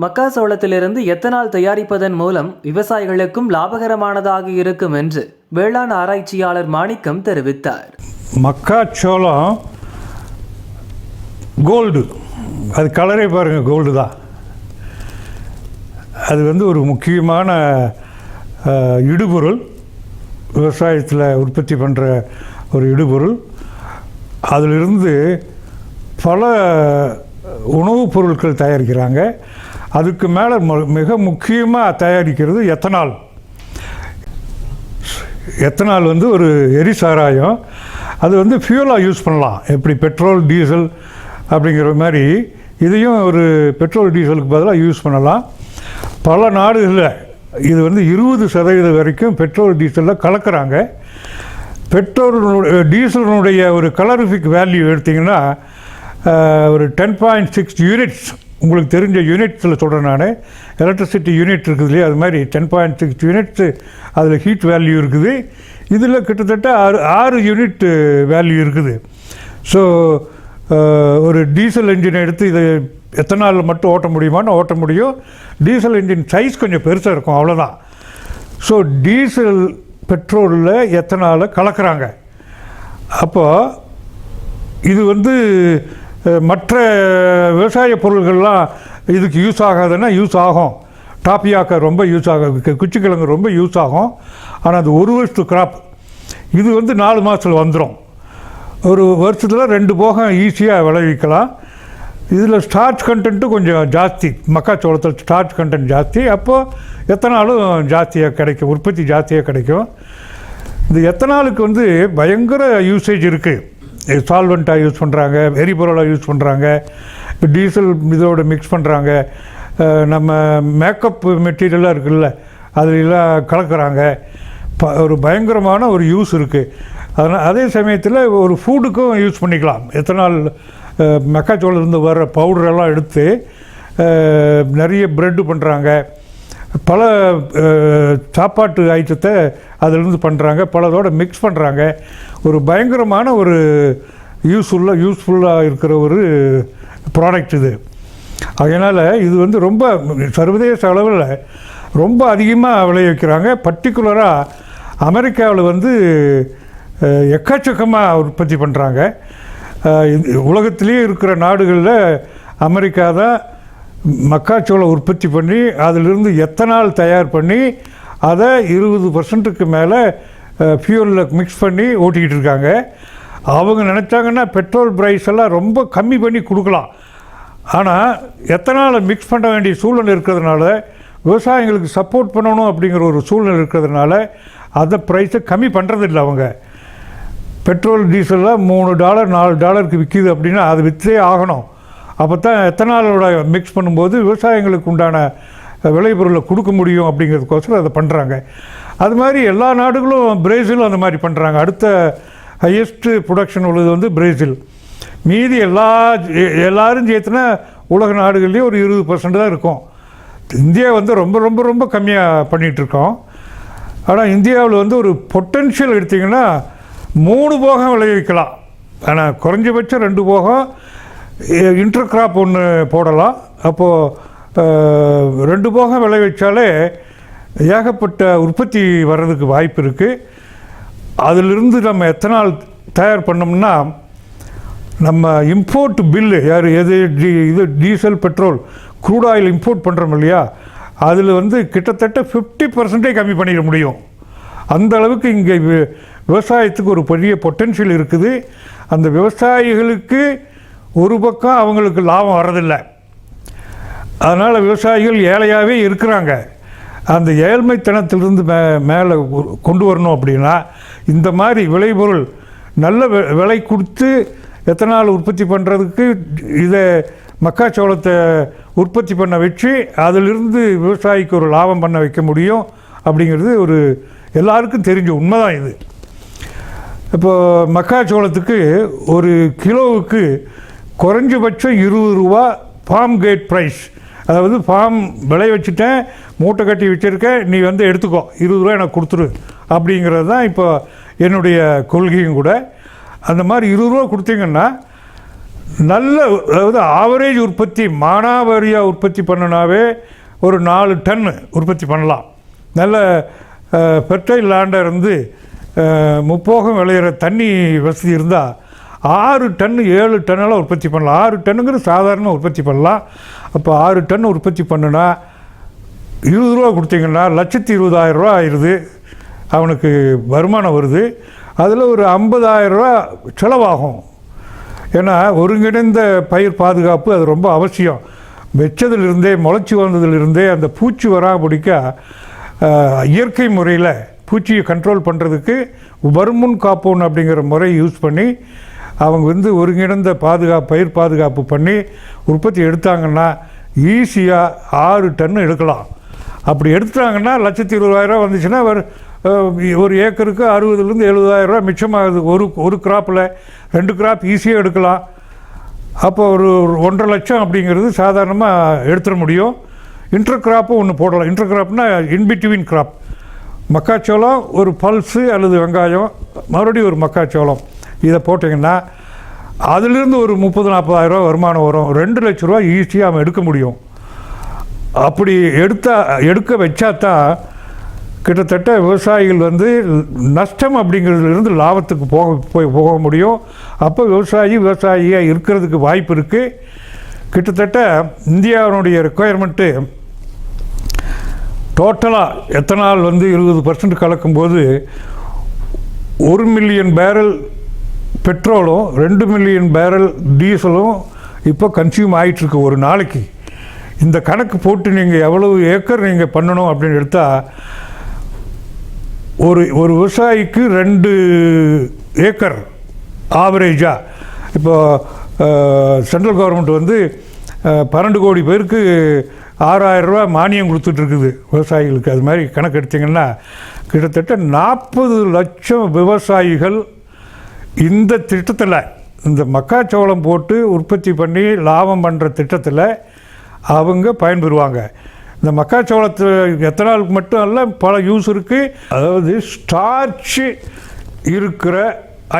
மக்காசோளத்திலிருந்து ethanol தயாரிப்பதன் மூலம் விவசாயிகளுக்கும் லாபகரமானதாக இருக்கும் என்று வேளாண் ஆராய்ச்சியாளர் மாணிக்கம் தெரிவித்தார். மக்காச்சோளம் கோல்டு அது கலரே பாருங்கள் கோல்டு தான். அது வந்து ஒரு முக்கியமான இடுபொருள். விவசாயத்தில் உற்பத்தி பண்ணுற ஒரு இடுபொருள். அதிலிருந்து பல உணவுப் பொருட்கள் தயாரிக்கிறாங்க. அதுக்கு மேலே மிக முக்கியமாக தயாரிக்கிறது எத்தனால். எத்தனால் வந்து ஒரு எரிசாராயம். அது வந்து ஃபியூலாக யூஸ் பண்ணலாம். எப்படி பெட்ரோல் டீசல் அப்படிங்கிற மாதிரி இதையும் ஒரு பெட்ரோல் டீசலுக்கு பதிலாக யூஸ் பண்ணலாம். பல நாடுகளில் இது வந்து இருபது சதவீதம் வரைக்கும் பெட்ரோல் டீசலில் கலக்கிறாங்க. பெட்ரோல் டீசலினுடைய ஒரு கலரிஃபிக் வேல்யூ எடுத்திங்கன்னா ஒரு டென் பாயிண்ட் சிக்ஸ் யூனிட்ஸ் உங்களுக்கு தெரிஞ்ச யூனிட்ஸில் சொல்கிறேன் நான். எலக்ட்ரிசிட்டி யூனிட் இருக்குது இல்லையா? அது மாதிரி டென் பாயிண்ட் சிக்ஸ் யூனிட்ஸு அதில் ஹீட் வேல்யூ இருக்குது. இதில் கிட்டத்தட்ட ஆறு ஆறு யூனிட் வேல்யூ இருக்குது. ஸோ ஒரு டீசல் இன்ஜின் எடுத்து இதை எத்தனால் மட்டும் ஓட்ட முடியுமான்னு ஓட்ட முடியும். டீசல் இன்ஜின் சைஸ் கொஞ்சம் பெருசாக இருக்கும் அவ்வளோதான் ஸோ டீசல் பெட்ரோலில் எத்தனால் கலக்கிறாங்க? அப்போது இது வந்து மற்ற விவசாய பொருள்கள்லாம் இதுக்கு யூஸ் ஆகாதுன்னா யூஸ் ஆகும். டாப்பியாக்கா ரொம்ப யூஸ் ஆகும் குச்சிக்கிழங்கு ரொம்ப யூஸ் ஆகும். ஆனால் அது ஒரு வருஷத்து கிராப் இது வந்து நாலு மாதத்தில் வந்துடும் ஒரு வருஷத்தில் ரெண்டு போகம் ஈஸியாக விளைவிக்கலாம். இதில் ஸ்டார்ச் கண்டென்ட்டு கொஞ்சம் ஜாஸ்தி. மக்காச்சோளத்தில் ஸ்டார்ச் கண்டென்ட் ஜாஸ்தி. அப்போது எத்தனாலும் ஜாஸ்தியாக கிடைக்கும்? உற்பத்தி ஜாஸ்தியாக கிடைக்கும். இந்த எத்தனாலுக்கு வந்து பயங்கர யூசேஜ் இருக்குது சால்வெண்ட்டாக யூஸ் பண்ணுறாங்க எரிபொருளாக யூஸ் பண்ணுறாங்க டீசல் இதோடு மிக்ஸ் பண்ணுறாங்க நம்ம மேக்கப் மெட்டீரியலாக இருக்குல்ல அதிலெல்லாம் கலக்கிறாங்க. ப ஒரு பயங்கரமான ஒரு யூஸ் இருக்குது அதனால் அதே சமயத்தில் ஒரு ஃபுட்டுக்கும் யூஸ் பண்ணிக்கலாம். எத்தனால் மெக்காச்சோளத்துலேருந்து வர பவுடரெல்லாம் எடுத்து நிறைய ப்ரெட்டு பண்ணுறாங்க பல சாப்பாட்டு ஐட்டத்தை அதிலிருந்து பண்ணுறாங்க பலதோட மிக்ஸ் பண்ணுறாங்க ஒரு பயங்கரமான ஒரு யூஸ்ஃபுல்லாக யூஸ்ஃபுல்லாக இருக்கிற ஒரு ப்ராடக்ட் இது. அதனால் இது வந்து ரொம்ப சர்வதேச அளவில் ரொம்ப அதிகமாக விளைவிக்கிறாங்க பர்டிகுலராக அமெரிக்காவில் வந்து எக்கச்சக்கமாக உற்பத்தி பண்ணுறாங்க உலகத்திலேயே இருக்கிற நாடுகளில் அமெரிக்கா தான் மக்காச்சோளம் உற்பத்தி பண்ணி அதிலிருந்து எத்தனால் தயார் பண்ணி அதை இருபது பர்சன்ட்டுக்கு மேலே ஃபியூலில் மிக்ஸ் பண்ணி ஓட்டிக்கிட்டு இருக்காங்க அவங்க நினச்சாங்கன்னா பெட்ரோல் ப்ரைஸ் எல்லாம் ரொம்ப கம்மி பண்ணி கொடுக்கலாம். ஆனால் எத்தனால் மிக்ஸ் பண்ண வேண்டிய சூழ்நிலை இருக்கிறதுனால விவசாயிகளுக்கு சப்போர்ட் பண்ணணும் அப்படிங்கிற ஒரு சூழ்நிலை இருக்கிறதுனால அந்த ப்ரைஸை கம்மி பண்ணுறதில்லை அவங்க. பெட்ரோல் டீசல்லாம் மூணு டாலர் நாலு டாலருக்கு விற்கிது அப்படின்னா அது விற்றே ஆகணும். அப்போ தான் எத்தனாலோட மிக்ஸ் பண்ணும்போது விவசாயிகளுக்கு உண்டான விளைபொருளை கொடுக்க முடியும் அப்படிங்கிறதுக்கோசரம் அதை பண்ணுறாங்க அது மாதிரி எல்லா நாடுகளும் பிரேசிலும் அந்த மாதிரி பண்ணுறாங்க அடுத்த ஹையஸ்ட்டு ப்ரொடக்ஷன் உள்ளது வந்து பிரேசில் மீதி எல்லா எ- எல்லாரும் சேர்த்துனா உலக நாடுகள்லேயும் ஒரு இருபது பர்சன்ட் தான் இருக்கும். இந்தியா வந்து ரொம்ப ரொம்ப ரொம்ப கம்மியாக பண்ணிகிட்ருக்கோம் ஆனால் இந்தியாவில் வந்து ஒரு பொட்டென்ஷியல் எடுத்திங்கன்னா மூணு போகம் விளைவிக்கலாம். ஆனால் குறைஞ்சபட்சம் ரெண்டு போகம் இன்டர் கிராப் ஒன்று போடலாம் அப்போது ரெண்டு போகம் விளைவிச்சாலே ஏகப்பட்ட உற்பத்தி வர்றதுக்கு வாய்ப்பு இருக்குது அதிலிருந்து நம்ம எத்தனால் தயார் பண்ணோம்னா நம்ம இம்போர்ட் பில்லு யார் எது டி இது diesel petrol crude oil import பண்ணுறோம் இல்லையா? அதில் வந்து கிட்டத்தட்ட ஃபிஃப்டி பர்சன்டே கம்மி பண்ணிட முடியும். அந்த அளவுக்கு இங்கே வி- விவசாயத்துக்கு ஒரு பெரிய பொட்டென்ஷியல் இருக்குது. அந்த விவசாயிகளுக்கு ஒரு பக்கம் அவங்களுக்கு லாபம் வரதில்லை அதனால் விவசாயிகள் ஏழையாகவே இருக்கிறாங்க. அந்த ஏழ்மைத்தனத்திலிருந்து மே மேலே கொண்டு வரணும் அப்படின்னா இந்த மாதிரி விளைபொருள் நல்ல விலை கொடுத்து எத்தனால் உற்பத்தி பண்ணுறதுக்கு இதை மக்காச்சோளத்தை உற்பத்தி பண்ண வச்சு அதிலிருந்து விவசாயிக்கு ஒரு லாபம் பண்ண வைக்க முடியும் அப்படிங்கிறது ஒரு எல்லாருக்கும் தெரிஞ்ச உண்மைதான் இது. இப்போ மக்காச்சோளத்துக்கு ஒரு கிலோவுக்கு குறைஞ்சபட்சம் இருபது ரூபா ஃபார்ம் கேட் ப்ரைஸ் அதாவது ஃபார்ம் விளை வச்சுட்டேன் மூட்டை கட்டி வச்சுருக்கேன் நீ வந்து எடுத்துக்கோ. இருபது ரூபா எனக்கு கொடுத்துரு. அப்படிங்கிறது தான் இப்போ என்னுடைய கொள்கையும் கூட. அந்த மாதிரி இருபது ரூபா கொடுத்தீங்கன்னா நல்ல அதாவது ஆவரேஜ் உற்பத்தி மானாவாரியாக உற்பத்தி பண்ணினாவே ஒரு நாலு டன் உற்பத்தி பண்ணலாம். நல்ல ஃபெர்டைல் லேண்டாக இருந்து முப்போகம் விளையிற தண்ணி வசதி இருந்தால் ஆறு டன் ஏழு டன்னெல்லாம் உற்பத்தி பண்ணலாம். ஆறு டன்னுங்கிறது சாதாரண உற்பத்தி பண்ணலாம். அப்போ ஆறு டன் உற்பத்தி பண்ணுனா இருபது ரூபா கொடுத்தீங்கன்னா லட்சத்தி இருபதாயிரம் ரூபா ஆயிடுது. அவனுக்கு வருமானம் வருது. அதில் ஒரு ஐம்பதாயிரம் ரூபா செலவாகும். ஏன்னா ஒருங்கிணைந்த பயிர் பாதுகாப்பு அது ரொம்ப அவசியம். வச்சதிலிருந்தே முளைச்சி வந்ததிலிருந்தே அந்த பூச்சி வராமடிக்க இயற்கை முறையில் பூச்சியை கண்ட்ரோல் பண்ணுறதுக்கு வருமுன் காப்போன் அப்படிங்கிற முறை யூஸ் பண்ணி அவங்க வந்து ஒருங்கிணைந்த பாதுகாப்பு பயிர் பாதுகாப்பு பண்ணி உற்பத்தி எடுத்தாங்கன்னா ஈஸியாக ஆறு டன் எடுக்கலாம். அப்படி எடுத்துட்டாங்கன்னா லட்சத்தி இருபதாயிரரூவா வந்துச்சுன்னா ஒரு ஒரு ஏக்கருக்கு அறுபதுலேருந்து எழுபதாயிரரூவா மிச்சமாகுது. ஒரு ஒரு கிராப்பில் ரெண்டு கிராப் ஈஸியாக எடுக்கலாம். அப்போ ஒரு ஒரு ஒன்றரை லட்சம் அப்படிங்கிறது சாதாரணமாக எடுத்துட முடியும். இன்டர் கிராப்பும் ஒன்று போடலாம். இன்டர் கிராப்னா இன்பிட்வீன் கிராப் மக்காச்சோளம் ஒரு பல்ஸு அல்லது வெங்காயம் மறுபடியும் ஒரு மக்காச்சோளம். இதை போட்டிங்கன்னா அதிலிருந்து ஒரு முப்பது நாற்பதாயிரரூவா வருமானம் வரும். ரெண்டு லட்ச ரூபா ஈஸியாக அவன் எடுக்க முடியும். அப்படி எடுத்தா எடுக்க வச்சா தான் கிட்டத்தட்ட விவசாயிகள் வந்து நஷ்டம் அப்படிங்கிறதுலேருந்து லாபத்துக்கு போக போய் போக முடியும். அப்போ விவசாயி விவசாயியாக இருக்கிறதுக்கு வாய்ப்பு இருக்குது கிட்டத்தட்ட இந்தியாவினுடைய ரெக்குயர்மெண்ட்டு டோட்டலாக எத்தனால் வந்து இருபது பர்சன்ட் கலக்கும்போது ஒரு மில்லியன் பேரல் பெட்ரோலும் ரெண்டு மில்லியன் பேரல் டீசலும் இப்போ கன்சியூம் ஆகிட்டுருக்கு ஒரு நாளைக்கு. இந்த கணக்கு போட்டு நீங்கள் எவ்வளவு ஏக்கர் நீங்கள் பண்ணணும் அப்படின்னு எடுத்தால் ஒரு ஒரு விவசாயிக்கு ரெண்டு ஏக்கர் ஆவரேஜாக இப்போ சென்ட்ரல் கவர்மெண்ட் வந்து பன்னெண்டு கோடி பேருக்கு ஆறாயிரம் ரூபாய் மானியம் கொடுத்துட்ருக்குது விவசாயிகளுக்கு. அது மாதிரி கணக்கு எடுத்திங்கன்னா கிட்டத்தட்ட நாற்பது லட்சம் விவசாயிகள் இந்த திட்டத்தில் இந்த மக்காச்சோளம் போட்டு உற்பத்தி பண்ணி லாபம் பண்ணுற திட்டத்தில் அவங்க பயன்பெறுவாங்க. இந்த மக்காச்சோளத்து எத்தனாலுக்கு மட்டும் அல்ல பல யூஸ் இருக்குது அதாவது ஸ்டார்ச்சு இருக்கிற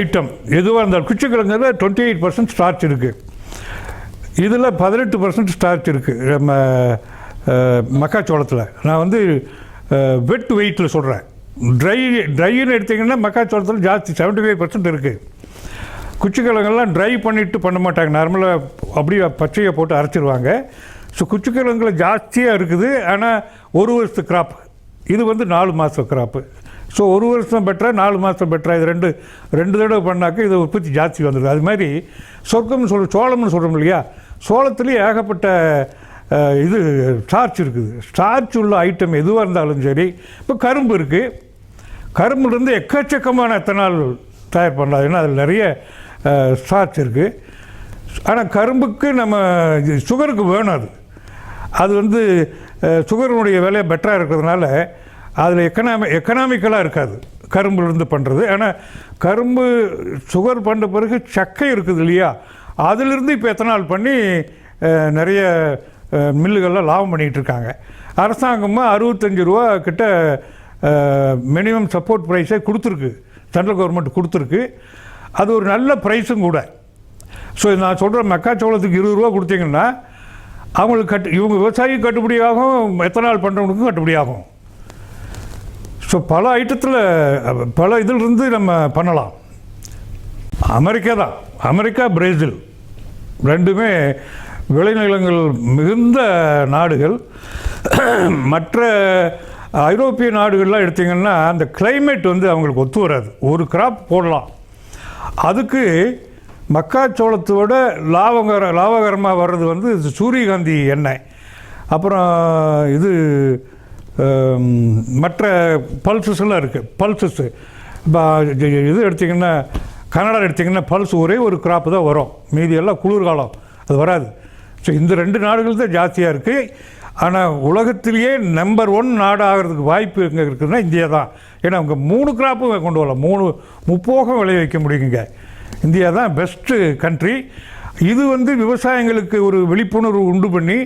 ஐட்டம் எதுவாக இருந்தாலும் குச்சிக்கிழங்குல டுவெண்ட்டி எயிட் பர்சன்ட் ஸ்டார்ச் இருக்குது இதில் பதினெட்டு பர்சன்ட் ஸ்டார்ச் இருக்குது நம்ம மக்காச்சோளத்தில். நான் வந்து வெட் வெயிட்டில் சொல்கிறேன் ட்ரை ட்ரைன்னு எடுத்திங்கன்னா மக்காச்சோளத்தில் ஜாஸ்தி செவன்ட்டி ஃபைவ் பர்சன்ட் இருக்குது குச்சிக்கிழங்கெல்லாம் ட்ரை பண்ணிட்டு பண்ண மாட்டாங்க. நார்மலாக அப்படியே பச்சையை போட்டு அரைச்சிருவாங்க. ஸோ குச்சிக்கிழங்குல ஜாஸ்தியாக இருக்குது. ஆனால் ஒரு வருஷத்து கிராப் இது வந்து நாலு மாதம் கிராப்பு ஸோ ஒரு வருஷம் பெட்டரா நாலு மாதம் பெட்டரா இது ரெண்டு ரெண்டு தடவை பண்ணாக்க இது உற்பத்தி ஜாஸ்தி வந்துடுது அது மாதிரி சொர்க்கம்னு சொல்கிற சோளம்னு சொல்கிறோம் இல்லையா? சோளத்துலேயே ஏகப்பட்ட இது ஸ்டார்ச் இருக்குது. ஸ்டார்ச் உள்ள ஐட்டம் எதுவாக இருந்தாலும் சரி இப்போ கரும்பு இருக்குது கரும்புலேருந்து எக்கச்சக்கமான எத்தனால் தயார் பண்ணலாம் ஏன்னா அதில் நிறைய ஸ்டார்ச் இருக்குது ஆனால் கரும்புக்கு நம்ம இது சுகருக்கு வேணும் அது. அது வந்து சுகருனுடைய சுகருடைய விலை பெட்டராக இருக்கிறதுனால அதில் எக்கனாமி எக்கனாமிக்கலாக இருக்காது. கரும்புலேருந்து பண்ணுறது ஆனால் கரும்பு சுகர் பண்ண பிறகு சக்கை இருக்குது இல்லையா? அதிலிருந்து இப்போ எத்தனால் பண்ணி நிறைய அஹ், மில்லுகள்லாம் லாபம் பண்ணிகிட்டு இருக்காங்க. அரசாங்கமாக அறுபத்தஞ்சு ரூபா கிட்ட மினிமம் சப்போர்ட் ப்ரைஸே கொடுத்துருக்கு. சென்ட்ரல் கவர்மெண்ட் கொடுத்துருக்கு. அது ஒரு நல்ல ப்ரைஸும் கூட. ஸோ நான் சொல்கிற மக்காச்சோளத்துக்கு இருபது ரூபா கொடுத்தீங்கன்னா அவங்களுக்கு கட்டு இவங்க விவசாயி கட்டுப்படியாகும் எத்தனால் பண்ணுறவங்களுக்கும் கட்டுப்படியாகும். ஸோ பல ஐட்டத்தில் பல இதிலிருந்து நம்ம பண்ணலாம். அமெரிக்கா தான். America Brazil. ரெண்டுமே விளைநிலங்கள் மிகுந்த நாடுகள். மற்ற ஐரோப்பிய நாடுகள்லாம் எடுத்திங்கன்னா அந்த கிளைமேட் வந்து அவங்களுக்கு ஒத்து வராது. ஒரு கிராப் போடலாம். அதுக்கு மக்காச்சோளத்தோட லாபகர லாபகரமாக வர்றது வந்து இது சூரியகாந்தி எண்ணெய். அப்புறம் இது மற்ற பல்சஸ் எல்லாம் இருக்குது பல்சஸ்ஸு இப்போ இது எடுத்திங்கன்னா கனடா எடுத்திங்கன்னா பல்ஸ் ஒரே ஒரு கிராப்பு தான் வரும். மீதி எல்லாம் குளிர்காலம். அது வராது. ஸோ இந்த ரெண்டு நாடுகள் தான் ஜாஸ்தியாக இருக்குது ஆனால் உலகத்திலேயே நம்பர் ஒன் நாடு ஆகிறதுக்கு வாய்ப்பு எங்கே இருக்குதுன்னா இந்தியா தான் ஏன்னா அவங்க மூணு கிராப்பும் கொண்டு வரலாம். மூணு முப்போகம் விளைவிக்க முடியுங்க. இந்தியா தான் பெஸ்ட்டு கண்ட்ரி இது வந்து விவசாயிங்களுக்கு ஒரு விழிப்புணர்வு உண்டு பண்ணி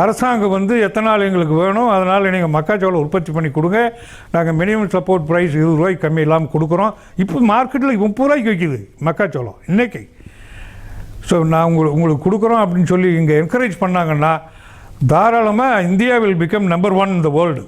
அரசாங்கம் வந்து எத்தனால் எங்களுக்கு வேணும் அதனால் நீங்கள் மக்காச்சோளம் உற்பத்தி பண்ணி கொடுங்க. நாங்கள் மினிமம் சப்போர்ட் ப்ரைஸ் இருபது ரூபாய்க்கு கம்மி இல்லாமல் கொடுக்குறோம். இப்போ மார்க்கெட்டில் முப்பது ரூபாய்க்கு வைக்கிது மக்காச்சோளம் இன்றைக்கி ஸோ நான் உங்களுக்கு உங்களுக்கு கொடுக்குறோம் அப்படின்னு சொல்லி இங்கே என்கரேஜ் பண்ணாங்கன்னா தாராளமாக India will become number one இந்த வேர்ல்டு